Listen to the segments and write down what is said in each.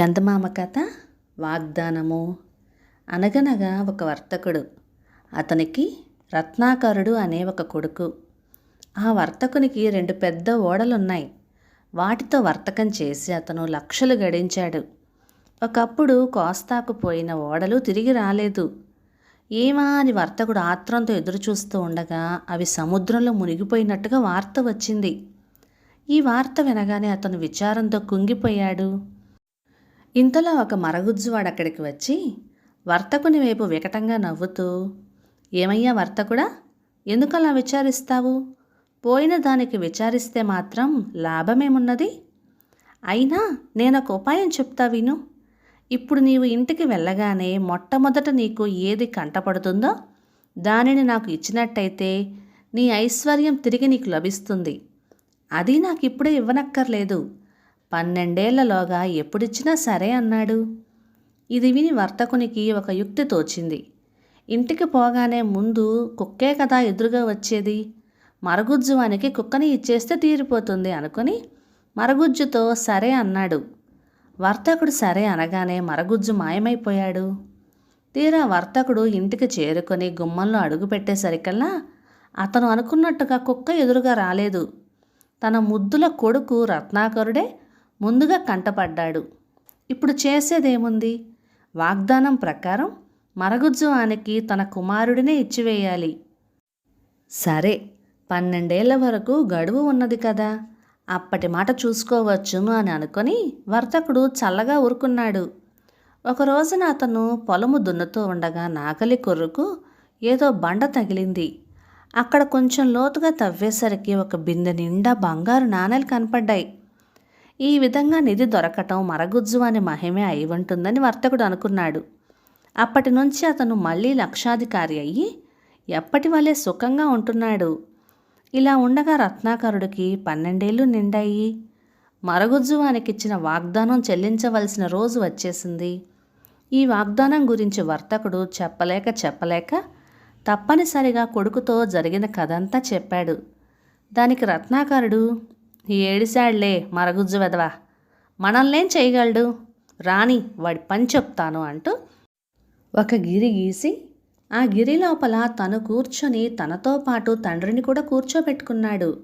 చందమామ కథ వాగ్దానము. అనగనగా ఒక వర్తకుడు. అతనికి రత్నాకరుడు అనే ఒక కొడుకు. ఆ వర్తకునికి రెండు పెద్ద ఓడలున్నాయి. వాటితో వర్తకం చేసి అతను లక్షలు గడించాడు. ఒకప్పుడు కోస్తాకు పోయిన ఓడలు తిరిగి రాలేదు. ఏమా అని వర్తకుడు ఆత్రంతో ఎదురుచూస్తూ ఉండగా అవి సముద్రంలో మునిగిపోయినట్టుగా వార్త వచ్చింది. ఈ వార్త వినగానే అతను విచారంతో కుంగిపోయాడు. ఇంతలో ఒక మరగుజ్జువాడు అక్కడికి వచ్చి వర్తకుని వైపు వికటంగా నవ్వుతూ ఏమయ్యా వర్తకుడా ఎందుకలా విచారిస్తావు? పోయిన దానికి విచారిస్తే మాత్రం లాభమేమున్నది? అయినా నేను ఒక ఉపాయం చెప్తా విను. ఇప్పుడు నీవు ఇంటికి వెళ్ళగానే మొట్టమొదట నీకు ఏది కంటపడుతుందో దానిని నాకు ఇచ్చినట్టయితే నీ ఐశ్వర్యం తిరిగి నీకు లభిస్తుంది. అది నాకు ఇప్పుడే ఇవ్వనక్కర్లేదు. పన్నెండేళ్ళలోగా ఎప్పుడిచ్చినా సరే అన్నాడు. ఇది విని వర్తకునికి ఒక యుక్తి తోచింది. ఇంటికి పోగానే ముందు కుక్కే కదా ఎదురుగా వచ్చేది. మరగుజ్జువానికి కుక్కని ఇచ్చేస్తే తీరిపోతుంది అనుకుని మరగుజ్జుతో సరే అన్నాడు. వర్తకుడు సరే అనగానే మరగుజ్జు మాయమైపోయాడు. తీరా వర్తకుడు ఇంటికి చేరుకొని గుమ్మంలో అడుగుపెట్టేసరికల్లా అతను అనుకున్నట్టుగా కుక్క ఎదురుగా రాలేదు. తన ముద్దుల కొడుకు రత్నాకరుడే ముందుగా కంటపడ్డాడు. ఇప్పుడు చేసేదేముంది? వాగ్దానం ప్రకారం మరగుజ్జువానికి తన కుమారుడినే ఇచ్చివేయాలి. సరే పన్నెండేళ్ళ వరకు గడువు ఉన్నది కదా. అప్పటి మాట చూసుకోవచ్చును అని అనుకొని వర్తకుడు చల్లగా ఊరుకున్నాడు. ఒక రోజున అతను పొలము దున్నుతూ ఉండగా నాగలి కొర్రుకు ఏదో బండ తగిలింది. అక్కడ కొంచెం లోతుగా తవ్వేసరికి ఒక బిందె నిండా బంగారు నాణేలు కనపడ్డాయి. ఈ విధంగా నిధి దొరకటం మరగుజ్జు అని మహిమే అయి ఉంటుందని వర్తకుడు అనుకున్నాడు. అప్పటి నుంచి అతను మళ్ళీ లక్షాధికారి అయ్యి ఎప్పటి వలె సుఖంగా ఉంటున్నాడు. ఇలా ఉండగా రత్నాకరుడికి పన్నెండేళ్ళు నిండాయి. మరగుజ్జువానికిచ్చిన వాగ్దానం చెల్లించవలసిన రోజు వచ్చేసింది. ఈ వాగ్దానం గురించి వర్తకుడు చెప్పలేక చెప్పలేక తప్పనిసరిగా కొడుకుతో జరిగిన కథంతా చెప్పాడు. దానికి రత్నాకరుడు ఏడిశాడులే మరగుజ్జు వెదవా. మనల్నేం చేయగలడు? రాని వాడి పని చెప్తాను అంటూ ఒక గిరి గీసి ఆ గిరి లోపల తను కూర్చొని తనతో పాటు తండ్రిని కూడా కూర్చోబెట్టుకున్నాడు.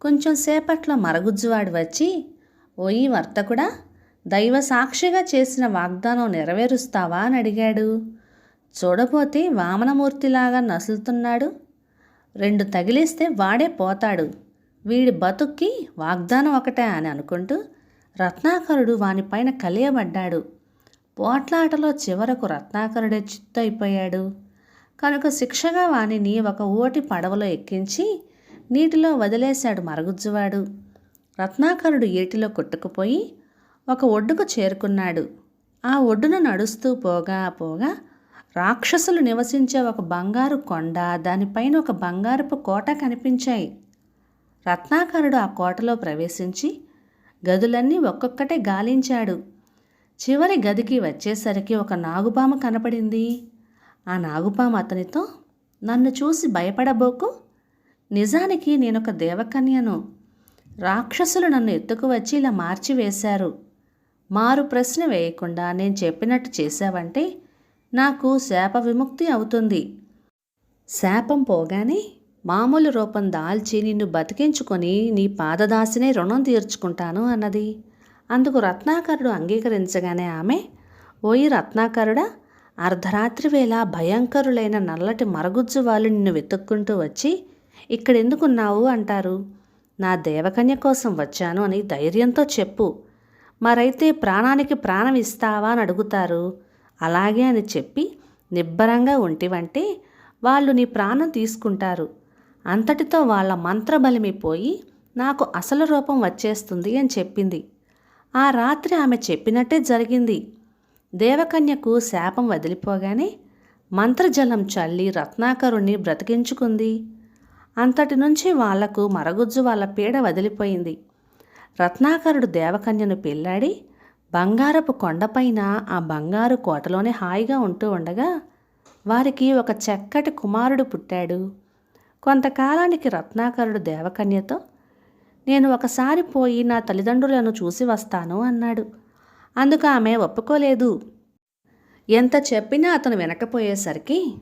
కొంచెం సేపట్లో మరగుజ్జువాడు వచ్చి ఓయి వర్తకుడా దైవ సాక్షిగా చేసిన వాగ్దానం నెరవేరుస్తావా? అని అడిగాడు. చూడపోతే వామనమూర్తిలాగా నసులుతున్నాడు. రెండు తగిలిస్తే వాడే పోతాడు. వీడి బతుక్కి వాగ్దానం ఒకటే అని అనుకుంటూ రత్నాకరుడు వానిపైన కలియబడ్డాడు. పోట్లాటలో చివరకు రత్నాకరుడే చిత్తయిపోయాడు కనుక శిక్షగా వానిని ఒక ఓటి పడవలో ఎక్కించి నీటిలో వదిలేశాడు మరగుజ్జువాడు. రత్నాకరుడు ఏటిలో కొట్టుకుపోయి ఒక ఒడ్డుకు చేరుకున్నాడు. ఆ ఒడ్డున నడుస్తూ పోగా పోగా రాక్షసులు నివసించే ఒక బంగారు కొండ దానిపైన ఒక బంగారపు కోట కనిపించాయి. రత్నాకరుడు ఆ కోటలో ప్రవేశించి గదులన్నీ ఒక్కొక్కటే గాలించాడు. చివరి గదికి వచ్చేసరికి ఒక నాగుపాము కనపడింది. ఆ నాగుపాము అతనితో నన్ను చూసి భయపడబోకు. నిజానికి నేనొక దేవకన్యను. రాక్షసులు నన్ను ఎత్తుకు వచ్చి ఇలా మార్చివేశారు. మారు ప్రశ్న వేయకుండా నేను చెప్పినట్టు చేశావంటే నాకు శాప విముక్తి అవుతుంది. శాపం పోగానే మామూలు రూపం దాల్చి నిన్ను బతికించుకొని నీ పాదదాసినే రుణం తీర్చుకుంటాను అన్నది. అందుకు రత్నాకరుడు అంగీకరించగానే ఆమె ఓయి రత్నాకరుడా అర్ధరాత్రి వేళ భయంకరులైన నల్లటి మరగుజ్జు వాళ్ళు నిన్ను వెతుక్కుంటూ వచ్చి ఇక్కడెందుకున్నావు? అంటారు. నా దేవకన్య కోసం వచ్చాను అని ధైర్యంతో చెప్పు. మరైతే ప్రాణానికి ప్రాణం ఇస్తావా? అని అడుగుతారు. అలాగే అని చెప్పి నిబ్బరంగా ఉంటివంటే వాళ్ళు నీ ప్రాణం తీసుకుంటారు. అంతటితో వాళ్ళ మంత్రబలిమిపోయి నాకు అసలు రూపం వచ్చేస్తుంది అని చెప్పింది. ఆ రాత్రి ఆమె చెప్పినట్టే జరిగింది. దేవకన్యకు శాపం వదిలిపోగానే మంత్రజలం చల్లి రత్నాకరుణ్ణి బ్రతికించుకుంది. అంతటి నుంచి వాళ్ళకు మరగుజ్జు వాళ్ళ పీడ వదిలిపోయింది. రత్నాకరుడు దేవకన్యను పెళ్ళాడి బంగారపు కొండపైన ఆ బంగారు కోటలోనే హాయిగా ఉంటూ ఉండగా వారికి ఒక చక్కటి కుమారుడు పుట్టాడు. కొంతకాలానికి రత్నాకరుడు దేవకన్యతో నేను ఒకసారి పోయి నా తల్లిదండ్రులను చూసి వస్తాను అన్నాడు. అందుకు ఆమె ఒప్పుకోలేదు. ఎంత చెప్పినా అతను వినకపోయేసరికి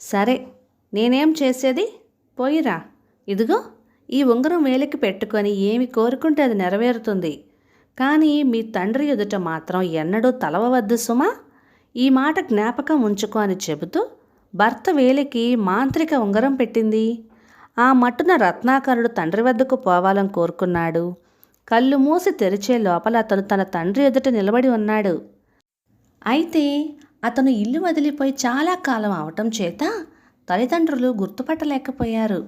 సరే నేనేం చేసేది? పోయిరా ఇదిగో ఈ ఉంగరం వేలికి పెట్టుకొని ఏమి కోరుకుంటే అది నెరవేరుతుంది. కానీ మీ తండ్రి ఎదుట మాత్రం ఎన్నడూ తలవవద్దు సుమా. ఈ మాట జ్ఞాపకం ఉంచుకో అని చెబుతూ భర్త వేలికి మాంత్రిక ఉంగరం పెట్టింది. ఆ మట్టున రత్నాకరుడు తండ్రి వద్దకు పోవాలని కోరుకున్నాడు. కళ్ళు మూసి తెరిచే లోపల అతను తన తండ్రి ఎదుట నిలబడి ఉన్నాడు. అయితే అతను ఇల్లు వదిలిపోయి చాలా కాలం అవటం చేత తల్లిదండ్రులు గుర్తుపట్టలేకపోయారు.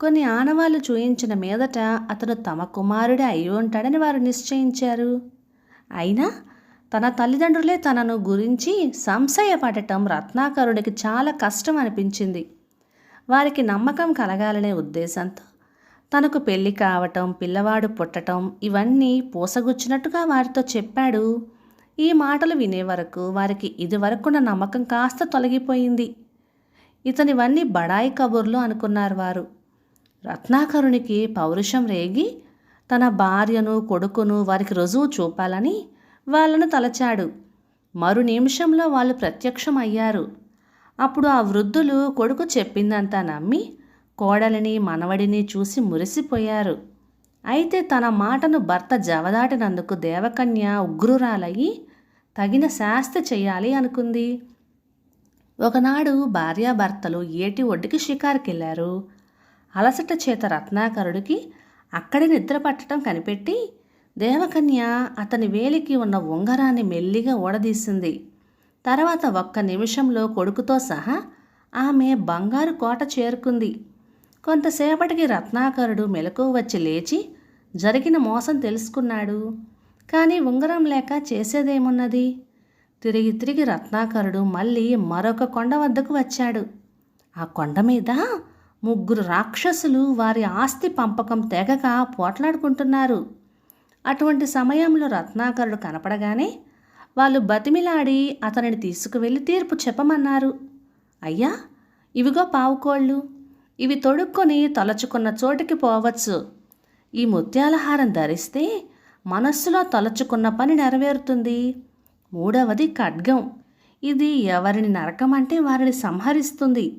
కొన్ని ఆనవాళ్ళు చూయించిన మీదట అతను తమ కుమారుడే అయి ఉంటాడని వారు నిశ్చయించారు. అయినా తన తల్లిదండ్రులే తనను గురించి సంశయపడటం రత్నాకరుడికి చాలా కష్టం అనిపించింది వారికి నమ్మకం కలగాలనే ఉద్దేశంతో తనకు పెళ్ళి కావటం పిల్లవాడు పుట్టటం ఇవన్నీ పూసగుచ్చినట్టుగా వారితో చెప్పాడు. ఈ మాటలు వినే వరకు వారికి ఇదివరకున్న నమ్మకం కాస్త తొలగిపోయింది. ఇతనివన్నీ బడాయి కబుర్లు అనుకున్నారు వారు. రత్నాకరునికి పౌరుషం రేగి తన భార్యను కొడుకును వారికి రుజువు చూపాలని వాళ్ళను తలచాడు. మరు నిమిషంలో వాళ్ళు ప్రత్యక్షం అయ్యారు అప్పుడు ఆ వృద్ధులు కొడుకు చెప్పిందంతా నమ్మి కోడలిని మనవడిని చూసి మురిసిపోయారు. అయితే తన మాటను భర్త జవదాటినందుకు దేవకన్య ఉగ్రురాలయ్యి తగిన శాస్తి చేయాలి అనుకుంది. ఒకనాడు భార్యాభర్తలు ఏటి ఒడ్డుకి షికారుకెళ్ళారు. అలసట చేత రత్నాకరుడికి అక్కడే నిద్ర పట్టడం కనిపెట్టి దేవకన్య అతని వేలికి ఉన్న ఉంగరాన్ని మెల్లిగా ఊడదీసింది. తర్వాత ఒక్క నిమిషంలో కొడుకుతో సహా ఆమె బంగారు కోట చేరుకుంది. కొంతసేపటికి రత్నాకరుడు మెలకు వచ్చి లేచి జరిగిన మోసం తెలుసుకున్నాడు. కానీ ఉంగరం లేక చేసేదేమున్నది? తిరిగి తిరిగి రత్నాకరుడు మళ్ళీ మరొక కొండ వద్దకు వచ్చాడు. ఆ కొండ మీద ముగ్గురు రాక్షసులు వారి ఆస్తి పంపకం తెగక పోట్లాడుకుంటున్నారు. అటువంటి సమయంలో రత్నాకరుడు కనపడగానే వాళ్ళు బతిమిలాడి అతనిని తీసుకువెళ్ళి తీర్పు చెప్పమన్నారు. అయ్యా ఇవిగో పావుకోళ్ళు. ఇవి తొడుక్కొని తలచుకున్న చోటికి పోవచ్చు. ఈ ముత్యాలహారం ధరిస్తే మనస్సులో తలచుకున్న పని నెరవేరుతుంది. మూడవది ఖడ్గం. ఇది ఎవరిని నరకమంటే వారిని సంహరిస్తుంది.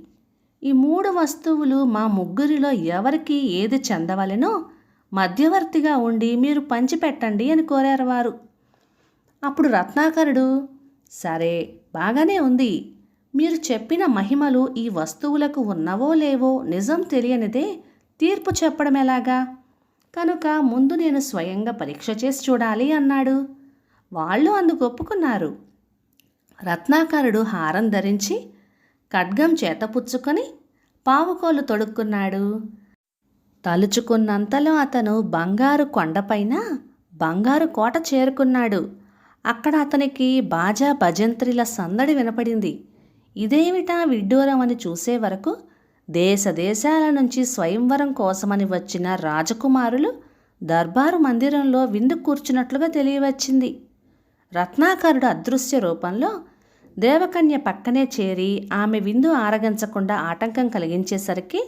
ఈ మూడు వస్తువులు మా ముగ్గురిలో ఎవరికి ఏది చెందవలెనో మధ్యవర్తిగా ఉండి మీరు పంచిపెట్టండి అని కోరారు వారు. అప్పుడు రత్నాకరుడు సరే బాగానే ఉంది. మీరు చెప్పిన మహిమలు ఈ వస్తువులకు ఉన్నవో లేవో నిజం తెలియనిదే తీర్పు చెప్పడం ఎలాగా? కనుక ముందు నేను స్వయంగా పరీక్ష చేసి చూడాలి అన్నాడు. వాళ్ళు అందుకు ఒప్పుకున్నారు. రత్నాకరుడు హారం ధరించి ఖడ్గం చేతపుచ్చుకొని పావుకోలు తొడుక్కున్నాడు. తలుచుకున్నంతలో అతను బంగారు కొండపైన బంగారు కోట చేరుకున్నాడు. అక్కడ అతనికి బాజా భజంత్రిల సందడి వినపడింది. ఇదేమిటా విడ్డూరం అని చూసే వరకు దేశ దేశాల నుంచి స్వయంవరం కోసమని వచ్చిన రాజకుమారులు దర్బారు మందిరంలో విందు కూర్చున్నట్లుగా తెలియవచ్చింది. రత్నాకరుడు అదృశ్య రూపంలో దేవకన్య పక్కనే చేరి ఆమె విందు ఆరగించకుండా ఆటంకం కలిగించేసరికి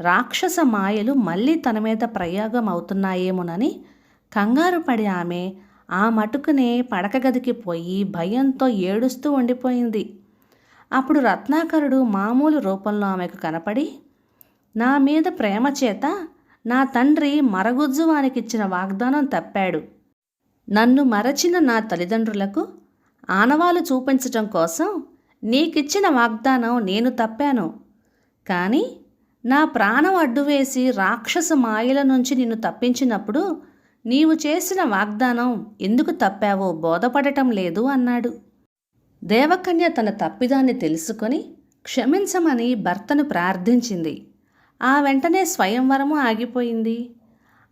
రాక్షస మాయలు మళ్ళీ తన మీద ప్రయోగం అవుతున్నాయేమోనని కంగారు పడి ఆమె ఆ మటుకునే పడక గదికి పోయి భయంతో ఏడుస్తూ ఉండిపోయింది. అప్పుడు రత్నాకరుడు మామూలు రూపంలో ఆమెకు కనపడి నా మీద ప్రేమ చేత నా తండ్రి మరగుజ్జు వానికిచ్చిన వాగ్దానం తప్పాడు. నన్ను మరచిన నా తల్లిదండ్రులకు ఆనవాలు చూపించటం కోసం నీకిచ్చిన వాగ్దానం నేను తప్పాను. కానీ నా ప్రాణం అడ్డువేసి రాక్షస మాయల నుంచి నిన్ను తప్పించినప్పుడు నీవు చేసిన వాగ్దానం ఎందుకు తప్పావో బోధపడటం లేదు అన్నాడు. దేవకన్య తన తప్పిదాన్ని తెలుసుకొని క్షమించమని భర్తను ప్రార్థించింది. ఆ వెంటనే స్వయంవరము ఆగిపోయింది.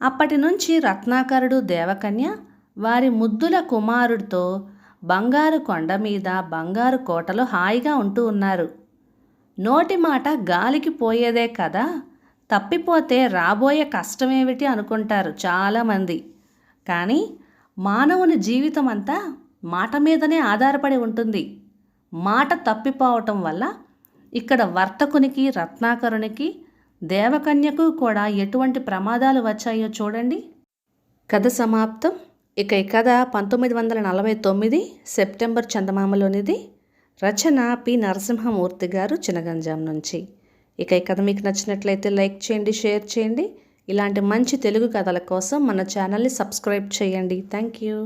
అప్పటి నుంచి రత్నాకరుడు దేవకన్య వారి ముద్దుల కుమారుడితో బంగారు కొండ మీద బంగారు కోటలో హాయిగా ఉంటూ ఉన్నారు. నోటి మాట గాలికి పోయేదే కదా. తప్పిపోతే రాబోయే కష్టమేమిటి అనుకుంటారు చాలామంది. కానీ మానవుని జీవితం అంతా మాట మీదనే ఆధారపడి ఉంటుంది. మాట తప్పిపోవటం వల్ల ఇక్కడ వర్తకునికి రత్నాకరునికి దేవకన్యకు కూడా ఎటువంటి ప్రమాదాలు వచ్చాయో చూడండి. కథ సమాప్తం. ఇక ఈ కథ పంతొమ్మిది వందల నలభై తొమ్మిది సెప్టెంబర్ చందమామలోనిది. రచన పి. నరసింహమూర్తి గారు చినగంజాం నుంచి. ఇక ఈ కథ మీకు నచ్చినట్లయితే లైక్ చేయండి షేర్ చేయండి. ఇలాంటి మంచి తెలుగు కథల కోసం మన ఛానల్ని సబ్స్క్రైబ్ చేయండి. Thank you.